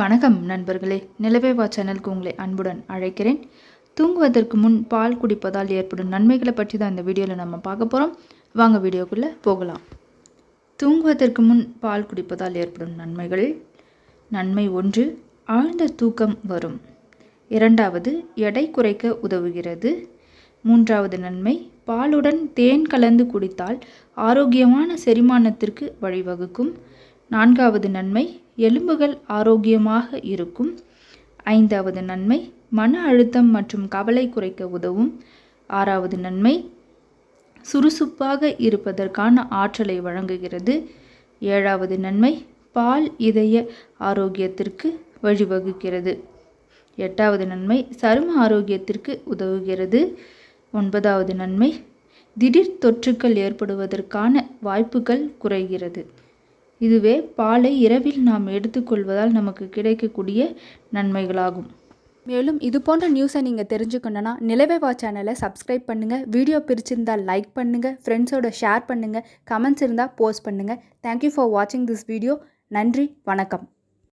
வணக்கம் நண்பர்களே. நிலவேவா சேனலுக்கு உங்களை அன்புடன் அழைக்கிறேன். தூங்குவதற்கு முன் பால் குடிப்பதால் ஏற்படும் நன்மைகளை பற்றி தான் இந்த வீடியோவில் நம்ம பார்க்க போகிறோம் வாங்க வீடியோக்குள்ளே போகலாம். தூங்குவதற்கு முன் பால் குடிப்பதால் ஏற்படும் நன்மைகள். நன்மை ஒன்று ஆழ்ந்த தூக்கம் வரும். இரண்டாவது எடை குறைக்க உதவுகிறது. மூன்றாவது நன்மை பாலுடன் தேன் கலந்து குடித்தால் ஆரோக்கியமான செரிமானத்திற்கு வழிவகுக்கும். நான்காவது நன்மை எலும்புகள் ஆரோக்கியமாக இருக்கும். ஐந்தாவது நன்மை மன அழுத்தம் மற்றும் கவலை குறைக்க உதவும். ஆறாவது நன்மை சுறுசுப்பாக இருப்பதற்கான ஆற்றலை வழங்குகிறது. ஏழாவது நன்மை பால் இதய ஆரோக்கியத்திற்கு வழிவகுக்கிறது. எட்டாவது நன்மை சரும ஆரோக்கியத்திற்கு உதவுகிறது. ஒன்பதாவது நன்மை திடீர் தொற்றுக்கள் ஏற்படுவதற்கான வாய்ப்புகள் குறைகிறது. இதுவே பாலை இரவில் நாம் எடுத்துக்கொள்வதால் நமக்கு கிடைக்கக்கூடிய நன்மைகளாகும். மேலும் இது போன்ற நியூஸை நீங்கள் தெரிஞ்சுக்கணுன்னா நிலவேவா சேனலை சப்ஸ்கிரைப் பண்ணுங்கள் வீடியோ பிரிச்சிருந்தால் லைக் பண்ணுங்கள் ஃப்ரெண்ட்ஸோட ஷேர் பண்ணுங்கள் கமெண்ட்ஸ் இருந்தால் போஸ்ட் பண்ணுங்கள் தேங்க்யூ ஃபார் வாட்சிங் திஸ் வீடியோ நன்றி. வணக்கம்.